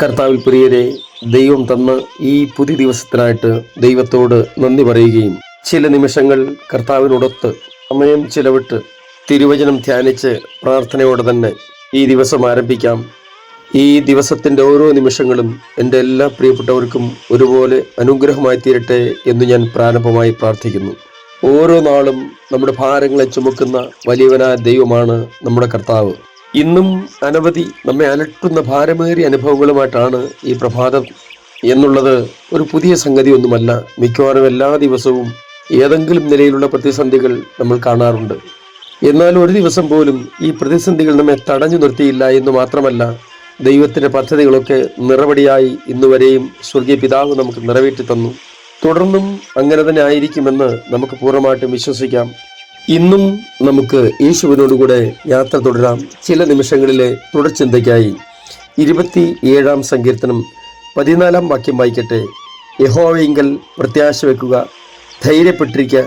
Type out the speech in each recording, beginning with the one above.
കർത്താവിൽ പ്രിയരെ ദൈവം തന്ന ഈ പുതിയ ദിവസത്തിനായിട്ട് ദൈവത്തോട് നന്ദി പറയുകയും ചില നിമിഷങ്ങൾ കർത്താവിനോടൊത്ത് സമയം ചിലവിട്ട് തിരുവചനം ധ്യാനിച്ച് പ്രാർത്ഥനയോടെ തന്നെ ഈ ദിവസം ആരംഭിക്കാം. ഈ ദിവസത്തിന്റെ ഓരോ നിമിഷങ്ങളും എന്റെ എല്ലാ പ്രിയപ്പെട്ടവർക്കും ഒരുപോലെ അനുഗ്രഹമായി തീരട്ടെ എന്ന് ഞാൻ പ്രാരംഭമായി പ്രാർത്ഥിക്കുന്നു. ഓരോ നാളും നമ്മുടെ ഭാരങ്ങളെ ചുമക്കുന്ന വലിയവനായ ദൈവമാണ് നമ്മുടെ കർത്താവ്. ഇന്നും അനവധി നമ്മെ അലട്ടുന്ന ഭാരമേറിയ അനുഭവങ്ങളുമായിട്ടാണ് ഈ പ്രഭാതം എന്നുള്ളത് ഒരു പുതിയ സംഗതി ഒന്നുമല്ല. മിക്കവാറും എല്ലാ ദിവസവും ഏതെങ്കിലും നിലയിലുള്ള പ്രതിസന്ധികൾ നമ്മൾ കാണാറുണ്ട്. എന്നാൽ ഒരു ദിവസം പോലും ഈ പ്രതിസന്ധികൾ നമ്മെ തടഞ്ഞു നിർത്തിയില്ല എന്ന് മാത്രമല്ല ദൈവത്തിന്റെ പദ്ധതികളൊക്കെ നിറവടിയായി ഇന്നുവരെയും സ്വർഗീയ പിതാവ് നമുക്ക് നിറവേറ്റി തന്നു. തുടർന്നും അങ്ങനെ തന്നെ ആയിരിക്കുമെന്ന് നമുക്ക് പൂർണമായിട്ടും വിശ്വസിക്കാം. ഇന്നും നമുക്ക് യേശുവിനോടുകൂടെ യാത്ര തുടരാം. ചില നിമിഷങ്ങളിലെ തുടർചിന്തയ്ക്കായി. ഇരുപത്തി ഏഴാം സങ്കീർത്തനം പതിനാലാം വാക്യം വായിക്കട്ടെ. യഹോവയെങ്കിൽ പ്രത്യാശ വെക്കുക ധൈര്യപ്പെട്ടിരിക്കുക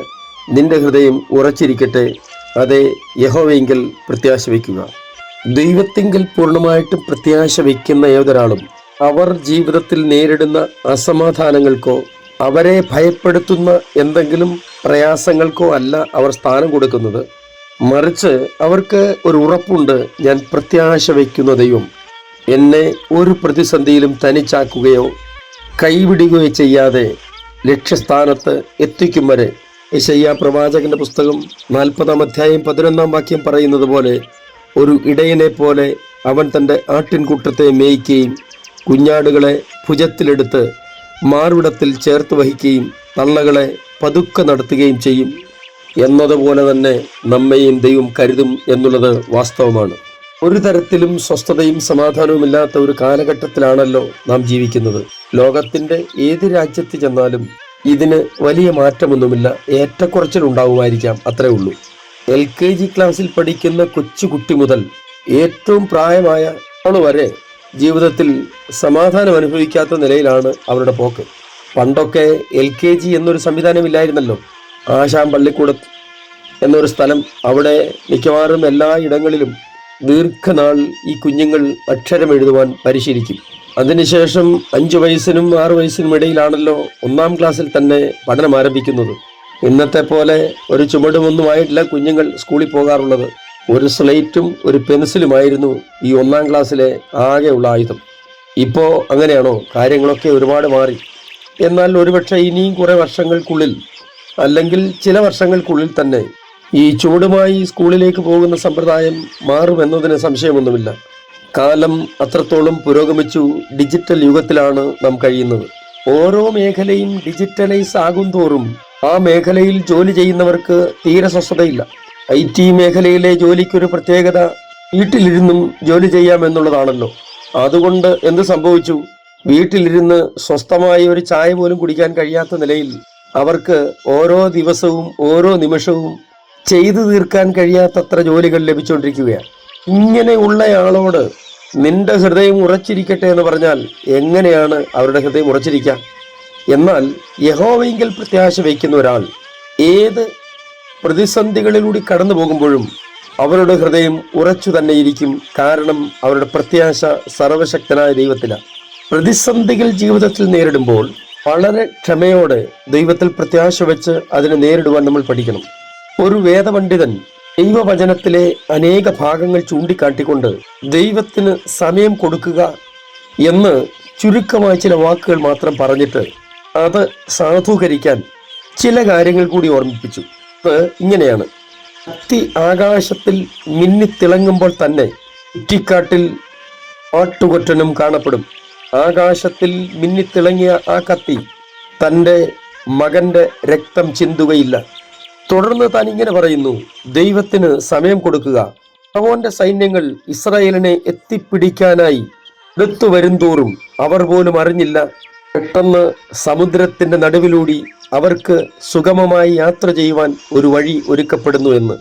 നിന്റെ ഹൃദയം ഉറച്ചിരിക്കട്ടെ. അതെ യഹോവയെങ്കിൽ പ്രത്യാശ വയ്ക്കുക ദൈവത്തെങ്കിൽ പൂർണമായിട്ടും പ്രത്യാശ വയ്ക്കുന്ന ഏതൊരാളും അവർ ജീവിതത്തിൽ നേരിടുന്ന അസമാധാനങ്ങൾക്കോ അവരെ ഭയപ്പെടുത്തുന്ന എന്തെങ്കിലും പ്രയാസങ്ങൾക്കോ അല്ല അവർ സ്ഥാനം കൊടുക്കുന്നത്. മറിച്ച് അവർക്ക് ഒരു ഉറപ്പുണ്ട് ഞാൻ പ്രത്യാശ വയ്ക്കുന്ന ദൈവം. എന്നെ ഒരു പ്രതിസന്ധിയിലും തനിച്ചാക്കുകയോ കൈവിടുകയോ ചെയ്യാതെ ലക്ഷ്യസ്ഥാനത്ത് എത്തിക്കും വരെ. ഇശയ്യ പ്രവാചകന്റെ പുസ്തകം നാൽപ്പതാം അധ്യായം പതിനൊന്നാം വാക്യം പറയുന്നത് പോലെ ഒരു ഇടയനെ പോലെ അവൻ തന്റെ ആട്ടിൻകൂട്ടത്തെ മേയ്ക്കുകയും കുഞ്ഞാടുകളെ ഭുജത്തിലെടുത്ത് മാർവിടത്തിൽ ചേർത്ത് വഹിക്കുകയും തള്ളകളെ പതുക്കെ നടത്തുകയും ചെയ്യും. എന്നതുപോലെ തന്നെ നമ്മെയും ദൈവം കരുതും എന്നുള്ളത് വാസ്തവമാണ്. ഒരു തരത്തിലും സ്വസ്ഥതയും സമാധാനവും ഇല്ലാത്ത ഒരു കാലഘട്ടത്തിലാണല്ലോ നാം ജീവിക്കുന്നത്. ലോകത്തിന്റെ ഏത് രാജ്യത്ത് ചെന്നാലും ഇതിന് വലിയ മാറ്റമൊന്നുമില്ല. ഏറ്റക്കുറച്ചിലുണ്ടാവുമായിരിക്കാം അത്രേ ഉള്ളൂ. എൽ കെ ജി ക്ലാസ്സിൽ പഠിക്കുന്ന കൊച്ചുകുട്ടി മുതൽ ഏറ്റവും പ്രായമായ ആൾ വരെ ജീവിതത്തിൽ സമാധാനം അനുഭവിക്കാത്ത നിലയിലാണ് അവരുടെ പോക്ക്. പണ്ടൊക്കെ എൽ കെ ജി എന്നൊരു സംവിധാനം ഇല്ലായിരുന്നല്ലോ ആശാം പള്ളിക്കൂട എന്നൊരു സ്ഥലം അവിടെ മിക്കവാറും എല്ലാ ഇടങ്ങളിലും ദീർഘനാൾ ഈ കുഞ്ഞുങ്ങൾ അക്ഷരം എഴുതുവാൻ പരിശീലിക്കും. അതിനുശേഷം അഞ്ചു വയസ്സിനും ആറു വയസ്സിനും ഇടയിലാണല്ലോ ഒന്നാം ക്ലാസ്സിൽ തന്നെ പഠനം ആരംഭിക്കുന്നത്. ഇന്നത്തെ പോലെ ഒരു ചുമടുമൊന്നുമായിട്ടില്ല കുഞ്ഞുങ്ങൾ സ്കൂളിൽ പോകാറുള്ളത്. ഒരു സ്ലേറ്റും ഒരു പെൻസിലുമായിരുന്നു ഈ ഒന്നാം ക്ലാസ്സിലെ ആകെയുള്ള ആയുധം. ഇപ്പോൾ അങ്ങനെയാണോ? കാര്യങ്ങളൊക്കെ ഒരുപാട് മാറി. എന്നാൽ ഒരുപക്ഷെ ഇനിയും കുറേ വർഷങ്ങൾക്കുള്ളിൽ അല്ലെങ്കിൽ ചില വർഷങ്ങൾക്കുള്ളിൽ തന്നെ ഈ ചൂടുമായി സ്കൂളിലേക്ക് പോകുന്ന സമ്പ്രദായം മാറുമെന്നതിന് സംശയമൊന്നുമില്ല. കാലം അത്രത്തോളം പുരോഗമിച്ചു ഡിജിറ്റൽ യുഗത്തിലാണ് നാം കഴിയുന്നത്. ഓരോ മേഖലയും ഡിജിറ്റലൈസ് ആകും തോറും ആ മേഖലയിൽ ജോലി ചെയ്യുന്നവർക്ക് തീരെ സ്വസ്ഥതയില്ല. ഐ ടി മേഖലയിലെ ജോലിക്കൊരു പ്രത്യേകത വീട്ടിലിരുന്നും ജോലി ചെയ്യാമെന്നുള്ളതാണല്ലോ. അതുകൊണ്ട് എന്ത് സംഭവിച്ചു? വീട്ടിലിരുന്ന് സ്വസ്ഥമായ ഒരു ചായ പോലും കുടിക്കാൻ കഴിയാത്ത നിലയിൽ അവർക്ക് ഓരോ ദിവസവും ഓരോ നിമിഷവും ചെയ്തു തീർക്കാൻ കഴിയാത്തത്ര ജോലികൾ ലഭിച്ചുകൊണ്ടിരിക്കുകയാണ്. ഇങ്ങനെയുള്ളയാളോട് നിന്റെ ഹൃദയം ഉറച്ചിരിക്കട്ടെ എന്ന് പറഞ്ഞാൽ എങ്ങനെയാണ് അവരുടെ ഹൃദയം ഉറച്ചിരിക്കുക? എന്നാൽ യഹോവയെങ്കിൽ പ്രത്യാശ വയ്ക്കുന്ന ഒരാൾ ഏത് പ്രതിസന്ധികളിലൂടെ കടന്നു പോകുമ്പോഴും അവരുടെ ഹൃദയം ഉറച്ചു തന്നെ ഇരിക്കും കാരണം അവരുടെ പ്രത്യാശ സർവശക്തനായ ദൈവത്തിലാണ്. പ്രതിസന്ധികൾ ജീവിതത്തിൽ നേരിടുമ്പോൾ വളരെ ക്ഷമയോടെ ദൈവത്തിൽ പ്രത്യാശ വെച്ച് അതിനെ നേരിടുവാൻ നമ്മൾ പഠിക്കണം. ഒരു വേദപണ്ഡിതൻ ദൈവവചനത്തിലെ അനേക ഭാഗങ്ങൾ ചൂണ്ടിക്കാട്ടിക്കൊണ്ട് ദൈവത്തിന് സമയം കൊടുക്കുക എന്ന് ചുരുക്കമായ ചില വാക്കുകൾ മാത്രം പറഞ്ഞിട്ട് അത് സാധൂകരിക്കാൻ ചില കാര്യങ്ങൾ കൂടി ഓർമ്മിപ്പിച്ചു. ഇങ്ങനെയാണ്. അത്തി ആകാശത്തിൽ മിന്നിത്തിളങ്ങുമ്പോൾ തന്നെ കുറ്റിക്കാട്ടിൽ ആട്ടുകൊറ്റനും കാണപ്പെടും. ആകാശത്തിൽ മിന്നിത്തിളങ്ങിയ ആ കത്തി തന്റെ മകന്റെ രക്തം ചിന്തുകയില്ല. തുടർന്ന് താൻ ഇങ്ങനെ പറയുന്നു ദൈവത്തിന് സമയം കൊടുക്കുക. അവന്റെ സൈന്യങ്ങൾ ഇസ്രായേലിനെ എത്തിപ്പിടിക്കാനായി അടുത്തു വരുംതോറും അവർ പോലും അറിഞ്ഞില്ല. പെട്ടെന്ന് സമുദ്രത്തിന്റെ നടുവിലൂടി അവർക്ക് സുഗമമായി യാത്ര ചെയ്യുവാൻ ഒരു വഴി ഒരുക്കപ്പെടുന്നു എന്ന്.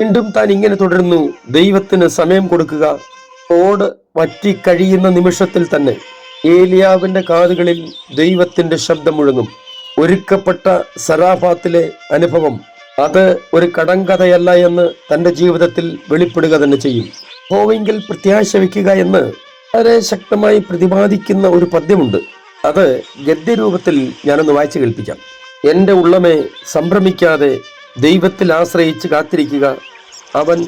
വീണ്ടും താൻ ഇങ്ങനെ തുടരുന്നു ദൈവത്തിന് സമയം കൊടുക്കുക. തോട് വറ്റിക്കഴിയുന്ന നിമിഷത്തിൽ തന്നെ ഏലിയാവിന്റെ കാതുകളിൽ ദൈവത്തിന്റെ ശബ്ദം മുഴങ്ങും. ഒരുക്കപ്പെട്ട സറാഫാത്തിലെ അനുഭവം അത് ഒരു കടങ്കഥയല്ല എന്ന് തന്റെ ജീവിതത്തിൽ വെളിപ്പെടുക തന്നെ ചെയ്യും. ഹോവെങ്കിൽ പ്രത്യാശ വയ്ക്കുക എന്ന് വളരെ ശക്തമായി പ്രതിപാദിക്കുന്ന ഒരു പദ്യമുണ്ട്. അത് ഗദ്യരൂപത്തിൽ ഞാനൊന്ന് വായിച്ചു കേൾപ്പിക്കാം. എന്റെ ഉള്ളമേ സംഭ്രമിക്കാതെ ദൈവത്തിൽ ആശ്രയിച്ച് കാത്തിരിക്കുക. അവൻ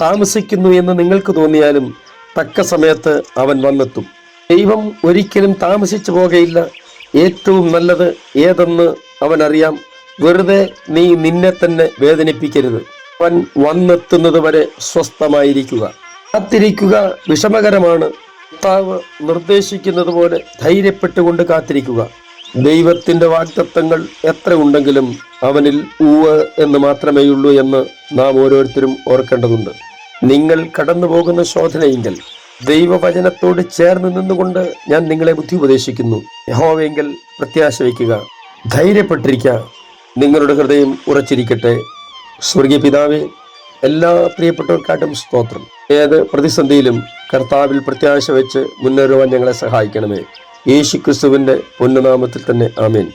താമസിക്കുന്നു എന്ന് നിങ്ങൾക്ക് തോന്നിയാലും തക്ക സമയത്ത് അവൻ വന്നെത്തും. ദൈവം ഒരിക്കലും താമസിച്ചു പോകയില്ല. ഏറ്റവും നല്ലത് ഏതെന്ന് അവനറിയാം. വെറുതെ നീ നിന്നെ തന്നെ വേദനിപ്പിക്കരുത്. അവൻ വന്നെത്തുന്നത് വരെ സ്വസ്ഥമായിരിക്കുക. കാത്തിരിക്കുക വിഷമകരമാണ്. കർത്താവ് നിർദ്ദേശിക്കുന്നത് പോലെ ധൈര്യപ്പെട്ടുകൊണ്ട് കാത്തിരിക്കുക. ദൈവത്തിന്റെ വാഗ്ദത്തങ്ങൾ എത്ര ഉണ്ടെങ്കിലും അവനിൽ ഊവ് എന്ന് മാത്രമേയുള്ളൂ എന്ന് നാം ഓരോരുത്തരും ഓർക്കേണ്ടതുണ്ട്. നിങ്ങൾ കടന്നു പോകുന്ന ശോധനയെങ്കിൽ ദൈവവചനത്തോട് ചേർന്ന് നിന്നുകൊണ്ട് ഞാൻ നിങ്ങളെ ബുദ്ധി ഉപദേശിക്കുന്നു യഹോവെങ്കിൽ പ്രത്യാശ വയ്ക്കുക ധൈര്യപ്പെട്ടിരിക്കുക നിങ്ങളുടെ ഹൃദയം ഉറച്ചിരിക്കട്ടെ. സ്വർഗീയ പിതാവെ എല്ലാ പ്രിയപ്പെട്ടവർക്കായിട്ടും സ്തോത്രം. ഏത് പ്രതിസന്ധിയിലും കർത്താവിൽ പ്രത്യാശ വെച്ച് മുന്നേറുവാൻ ഞങ്ങളെ സഹായിക്കണമേ. യേശു ക്രിസ്തുവിന്റെ പൊന്നുനാമത്തിൽ തന്നെ ആമേൻ.